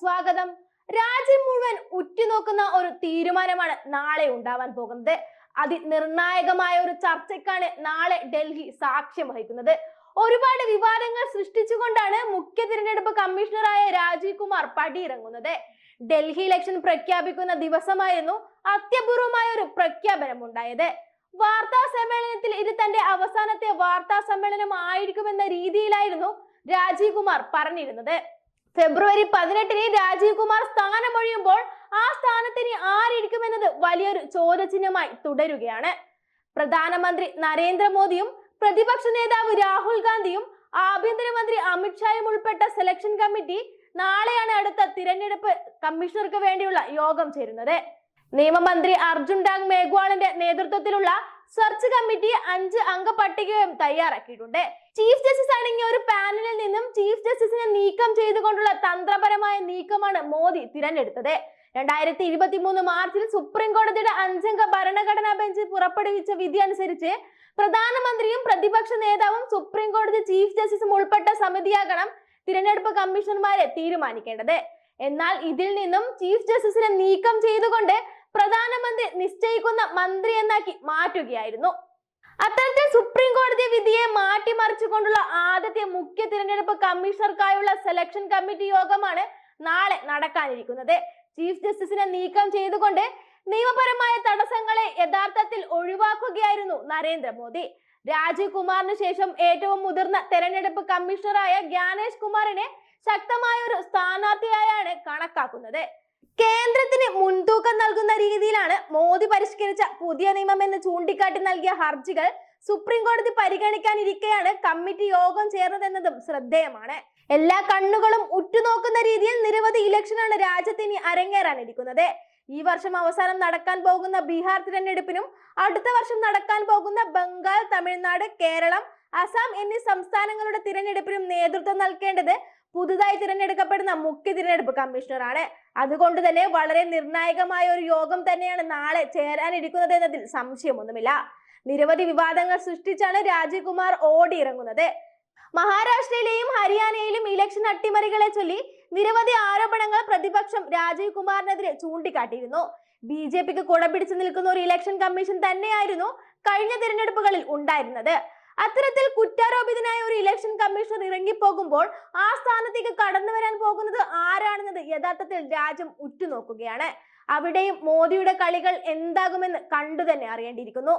സ്വാഗതം. രാജ്യം മുഴുവൻ ഉറ്റുനോക്കുന്ന ഒരു തീരുമാനമാണ് നാളെ ഉണ്ടാവാൻ പോകുന്നത്. അതിനിർണായകമായ ഒരു ചർച്ചയ്ക്കാണ് നാളെ ഡൽഹി സാക്ഷ്യം വഹിക്കുന്നത്. ഒരുപാട് വിവാദങ്ങൾ സൃഷ്ടിച്ചുകൊണ്ടാണ് മുഖ്യ തിരഞ്ഞെടുപ്പ് കമ്മീഷണറായ രാജീവ് കുമാർ പടിയിറങ്ങുന്നത്. ഡൽഹി ഇലക്ഷൻ പ്രഖ്യാപിക്കുന്ന ദിവസമായിരുന്നു അത്യപൂർവമായ ഒരു പ്രഖ്യാപനം ഉണ്ടായത് വാർത്താ സമ്മേളനത്തിൽ ഇത് തന്റെ അവസാനത്തെ വാർത്താ സമ്മേളനം ആയിരിക്കുമെന്ന രീതിയിലായിരുന്നു രാജീവ് കുമാർ പറഞ്ഞിരുന്നത്. ഫെബ്രുവരി പതിനെട്ടിന് രാജീവ് കുമാർ സ്ഥാനമൊഴിയുമ്പോൾ ആ സ്ഥാനത്തിന് ആരിരിക്കുമെന്നത് വലിയൊരു ചോദ്യചിഹ്നമായി തുടരുകയാണ്. പ്രധാനമന്ത്രി നരേന്ദ്രമോദിയും പ്രതിപക്ഷ നേതാവ് രാഹുൽ ഗാന്ധിയും ആഭ്യന്തരമന്ത്രി അമിത്ഷായും ഉൾപ്പെട്ട സെലക്ഷൻ കമ്മിറ്റി നാളെയാണ് അടുത്ത തിരഞ്ഞെടുപ്പ് കമ്മീഷണർക്ക് വേണ്ടിയുള്ള യോഗം ചേരുന്നത്. നിയമമന്ത്രി അർജുൻ ഡാങ് മേഘ്വാളിന്റെ നേതൃത്വത്തിലുള്ള സെർച്ച് കമ്മിറ്റി അഞ്ച് അംഗ പട്ടികയും തയ്യാറാക്കിയിട്ടുണ്ട്. ചീഫ് ജസ്റ്റിസ് ഒരു പാനലിൽ നിന്നും ചീഫ് ജസ്റ്റിസിനെ നീക്കം ചെയ്തുകൊണ്ടുള്ള തന്ത്രപരമായ നീക്കമാണ് മോദി തിരഞ്ഞെടുത്തത്. രണ്ടായിരത്തി ഇരുപത്തി മൂന്ന് മാർച്ചിൽ സുപ്രീം കോടതിയുടെ അഞ്ചംഗ ഭരണഘടനാ ബെഞ്ച് പുറപ്പെടുവിച്ച വിധി അനുസരിച്ച് പ്രധാനമന്ത്രിയും പ്രതിപക്ഷ നേതാവും സുപ്രീം കോടതി ചീഫ് ജസ്റ്റിസും ഉൾപ്പെട്ട സമിതിയാകണം തിരഞ്ഞെടുപ്പ് കമ്മീഷണർമാരെ തീരുമാനിക്കേണ്ടത്. എന്നാൽ ഇതിൽ നിന്നും ചീഫ് ജസ്റ്റിസിനെ നീക്കം ചെയ്തുകൊണ്ട് പ്രധാനമന്ത്രി നിശ്ചയിക്കുന്ന മന്ത്രി എന്നാക്കി മാറ്റുകയായിരുന്നു. അത്തരത്തിൽ സുപ്രീം കോടതി വിധിയെ മാറ്റിമറിച്ചുകൊണ്ടുള്ള ആദ്യത്തെ മുഖ്യ തിരഞ്ഞെടുപ്പ് കമ്മീഷണർക്കായുള്ള സെലക്ഷൻ കമ്മിറ്റി യോഗമാണ് നാളെ നടക്കാനിരിക്കുന്നത്. ചീഫ് ജസ്റ്റിസിനെ നീക്കം ചെയ്തുകൊണ്ട് നിയമപരമായ തടസ്സങ്ങളെ യഥാർത്ഥത്തിൽ ഒഴിവാക്കുകയായിരുന്നു നരേന്ദ്രമോദി. രാജീവ് കുമാറിന് ശേഷം ഏറ്റവും മുതിർന്ന തെരഞ്ഞെടുപ്പ് കമ്മീഷണറായ ജ്ഞാനേഷ് കുമാറിനെ ശക്തമായ ഒരു സ്ഥാനാർത്ഥിയായാണ് കണക്കാക്കുന്നത്. കേന്ദ്രത്തിന് മുൻതൂക്കം നൽകുന്ന മോദി പരിഷ്കരിച്ച പുതിയ നിയമം എന്ന് ചൂണ്ടിക്കാട്ടി നൽകിയ ഹർജികൾ സുപ്രീം കോടതി പരിഗണിക്കാനിരിക്കെയാണ് കമ്മിറ്റി യോഗം ചേർന്നതെന്നതും ശ്രദ്ധേയമാണ്. എല്ലാ കണ്ണുകളും ഉറ്റുനോക്കുന്ന രീതിയിൽ നിരവധി ഇലക്ഷനാണ് രാജ്യത്തിന് അരങ്ങേറാനിരിക്കുന്നത്. ഈ വർഷം അവസാനം നടക്കാൻ പോകുന്ന ബീഹാർ തിരഞ്ഞെടുപ്പിനും അടുത്ത വർഷം നടക്കാൻ പോകുന്ന ബംഗാൾ തമിഴ്നാട് കേരളം അസം എന്നീ സംസ്ഥാനങ്ങളുടെ തിരഞ്ഞെടുപ്പിനും നേതൃത്വം നൽകേണ്ടത് പുതുതായി തിരഞ്ഞെടുക്കപ്പെടുന്ന മുഖ്യ തിരഞ്ഞെടുപ്പ് കമ്മീഷണറാണ്. അതുകൊണ്ട് തന്നെ വളരെ നിർണായകമായ ഒരു യോഗം തന്നെയാണ് നാളെ ചേരാനിരിക്കുന്നത് എന്നതിൽ സംശയമൊന്നുമില്ല. നിരവധി വിവാദങ്ങൾ സൃഷ്ടിച്ചാണ് രാജകുമാർ ഓടി ഓടിയിറങ്ങുന്നത്. മഹാരാഷ്ട്രയിലെയും ഹരിയാനയിലും ഇലക്ഷൻ അട്ടിമറികളെ ചൊല്ലി നിരവധി ആരോപണങ്ങൾ പ്രതിപക്ഷം രാജീവ് കുമാറിനെതിരെ ചൂണ്ടിക്കാട്ടിയിരുന്നു. ബി ജെ പിക്ക് കുടപിടിച്ചു നിൽക്കുന്ന ഒരു ഇലക്ഷൻ കമ്മീഷൻ തന്നെയായിരുന്നു കഴിഞ്ഞ തിരഞ്ഞെടുപ്പുകളിൽ ഉണ്ടായിരുന്നത്. അത്തരത്തിൽ കുറ്റാരോപിതനായ ഒരു ഇലക്ഷൻ കമ്മീഷണർ ഇറങ്ങിപ്പോകുമ്പോൾ ആ സ്ഥാനത്തേക്ക് കടന്നു വരാൻ പോകുന്നത് ആരാണെന്നത് യഥാർത്ഥത്തിൽ രാജ്യം ഉറ്റുനോക്കുകയാണ്. അവിടെയും മോദിയുടെ കളികൾ എന്താകുമെന്ന് കണ്ടു തന്നെ അറിയേണ്ടിയിരിക്കുന്നു.